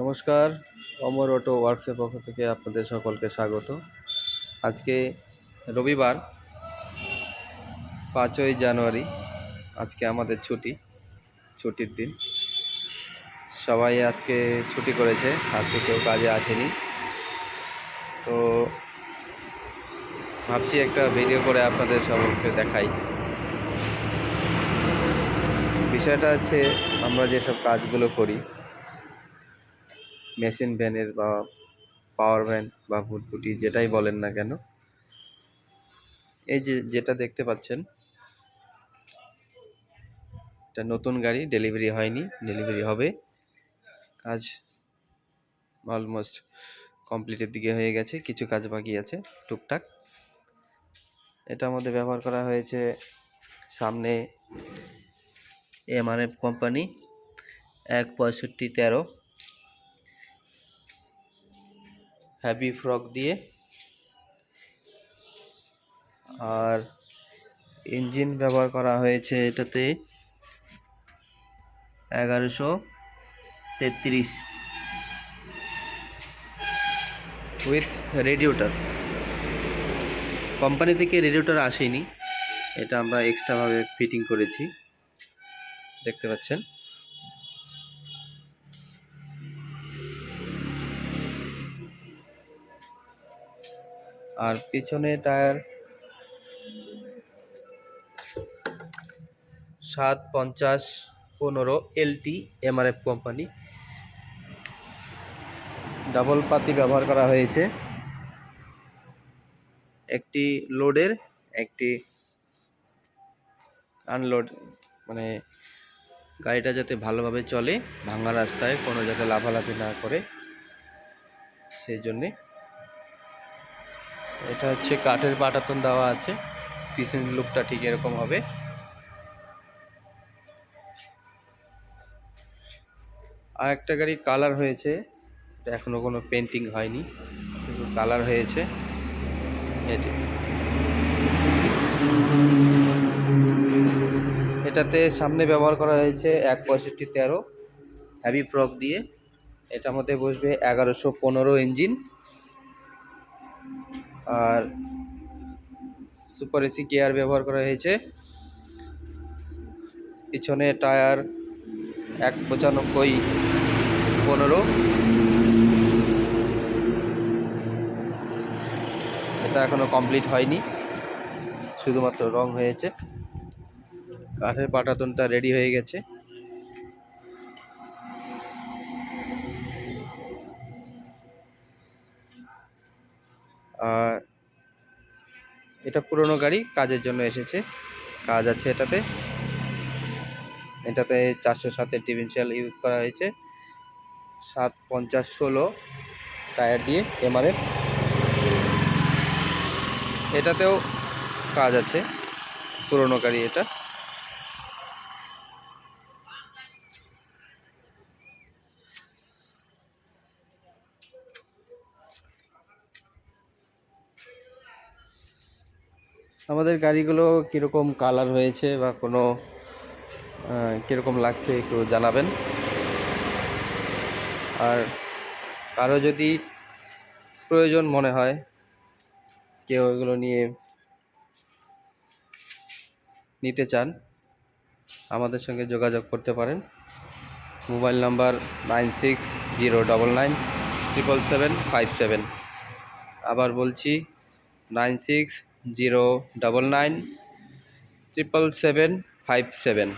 নমস্কার, অমর অটো ওয়ার্কসের পক্ষ থেকে আপনাদের সকলকে স্বাগত। আজকে রবিবার, পাঁচই জানুয়ারি, আজকে আমাদের ছুটি, ছুটির দিন। সবাই আজকে ছুটি করেছে, আজকে কেউ কাজে আসেনি। তো ভাবছি একটা ভিডিও করে আপনাদের সকলকে দেখাই। বিষয়টা হচ্ছে আমরা যেসব কাজগুলো করি মেশিন ভ্যানের বা পাওয়ার ভ্যান বা ভুটভুটি যেটাই বলেন না কেন, এই যে যেটা দেখতে পাচ্ছেন, এটা নতুন গাড়ি, ডেলিভারি হয়নি, ডেলিভারি হবে। কাজ অলমোস্ট কমপ্লিটের দিকে হয়ে গেছে, কিছু কাজ বাকি আছে, টুকটাক। এটার মধ্যে ব্যবহার করা হয়েছে সামনে এমআরএফ কোম্পানি, এক পঁয়ষট্টি তেরো। হ্যাপি ফ্রক দিয়ে। আর ইঞ্জিন ব্যবহার করা হয়েছে এটাতে এগারোশো তেত্রিশ। উইথ রেডিওটার কোম্পানি থেকে রেডিওটার আসেনি। এটা আমরা এক্সট্রাভাবে ফিটিং করেছি। দেখতে পাচ্ছেন? আর পিছনে টায়ার সাত পঞ্চাশ পনেরো এলটি এমআরএফ কোম্পানি। ডাবল পাতি ব্যবহার করা হয়েছে। একটি লোডের, একটি আনলোড মানে গাড়িটা যাতে ভালোভাবে চলে ভাঙা রাস্তায় কোনো যাতে লাফালাফি না করে, সেই জন্যে এটা হচ্ছে কাঠের পাটাতন দেওয়া আছে। পিছন লুকটা ঠিক এরকম হবে। আর একটা গাড়ি কালার হয়েছে। এটা এখনও কোনো পেন্টিং হয়নি। কিন্তু কালার হয়েছে। এটি এটাতে সামনে ব্যবহার করা হয়েছে এক পঁয়ষট্টি তেরো হ্যাভি ফ্রক দিয়ে। এটার মধ্যে বসবে এগারোশো পনেরো ইঞ্জিন আর সুপার এসি গিয়ার ব্যবহার করা হয়েছে। পিছনে টায়ার এক পঁচানব্বই পনেরো। এটা এখনও কমপ্লিট হয়নি। শুধুমাত্র রং হয়েছে। কাঠের পাটাতনটা রেডি হয়ে গেছে। এটা পুরনো গাড়ি, কাজের জন্য এসেছে। কাজ আছে এটাতে। এটাতে চারশো সাতের ডিফেন্সিয়াল ইউজ করা হয়েছে। সাত পঞ্চাশ ষোলো টায়ার দিয়ে এমআরএফ। এটাতেও কাজ আছে। পুরনো গাড়ি এটা। আমাদের গাড়িগুলো কীরকম কালার হয়েছে বা কোনো কীরকম লাগছে একটু জানাবেন। আর কারও যদি প্রয়োজন মনে হয়, কেউ এগুলো নিয়ে নিতে চান, আমাদের সঙ্গে যোগাযোগ করতে পারেন। Mobile number nine six zero double nine triple seven five seven. আবার বলছি, nine six zero double nine triple seven five seven.